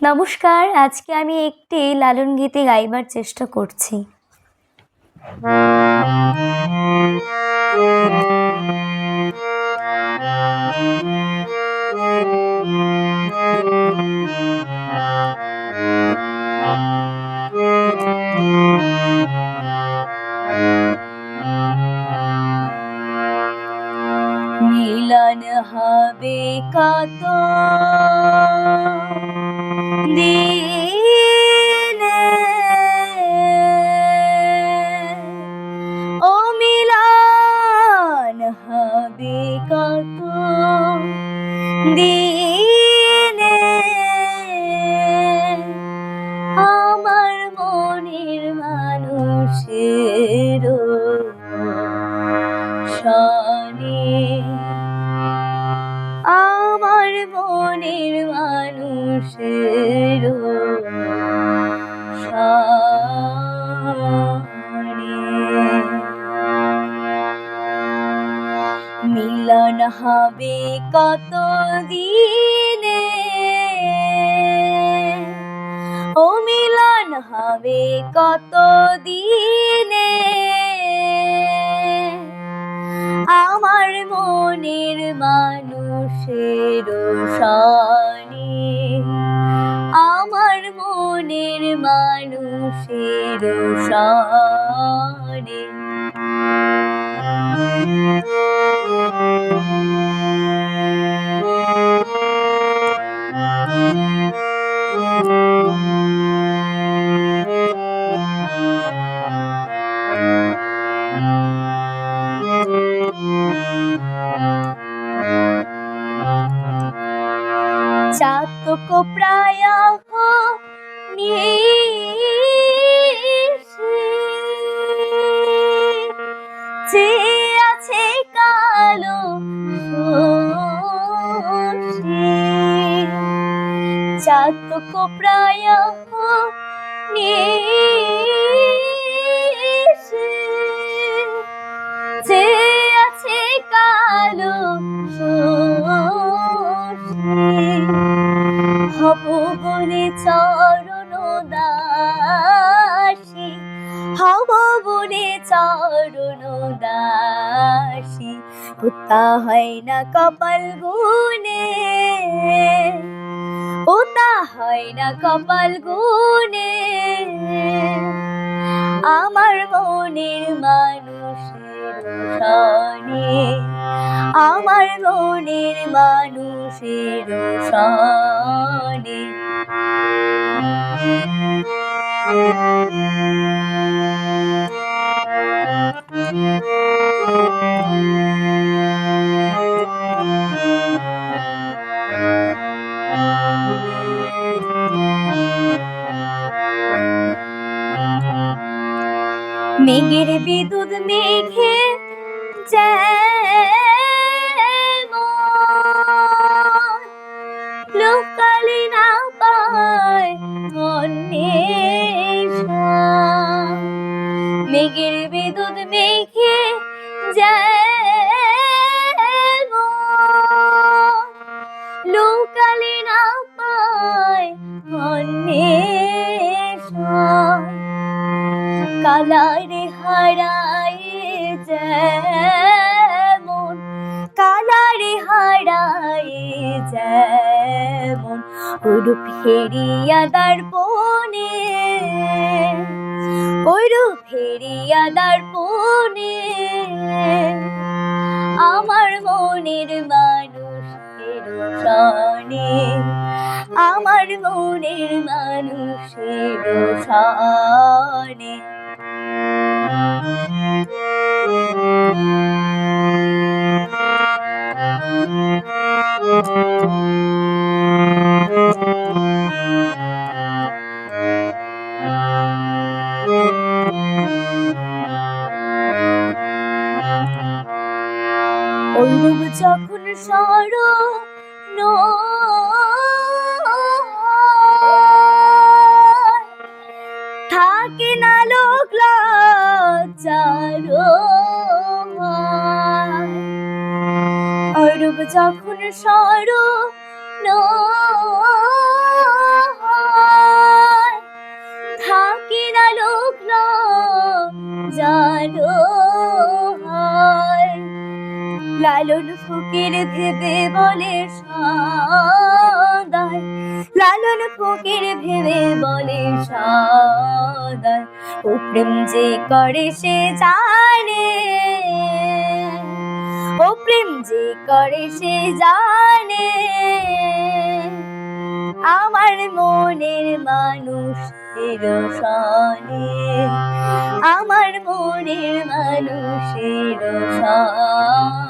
নমস্কার আজকে আমি একটি লালন গীতি গাইবার চেষ্টা করছি। মিলন হবে কত দিনে মনের মানুষের মিলন হবে কত দিনে ও মিলন হবে কত দিনে মানুষের সনে চাতক প্রায় যে কালো চাতক প্রায় যে আছে কালো হব বলে চরণ দাসী বলে চরণ দাসী উতা হয় না কপাল গুনে উতা হয় না কপাল গুনে আমার মনের মানুষের সনে আমার মনের মানুষের সনে মেঘের বিদ্যুৎ মেঘে লোকালে না পায় অন্বেষণ মেঘের ওরূপ হেরিয়া দর্পণে ওরূপ হেরিয়া দর্পণে আমার মনের মানুষের সনে আমার মনের মানুষের সনে ওইরূপ যখন সর থাকে না লোক লজ্জার অরূপ যখন সর লালন ফকির ভেবে বলে সদায় লালন ফকির ভেবে বলে সদায় ও প্রেম যে করে সে জানে। ও প্রেম যে করে সে জানে। আমার মনের মানুষের সনে। আমার মনের মানুষের সনে।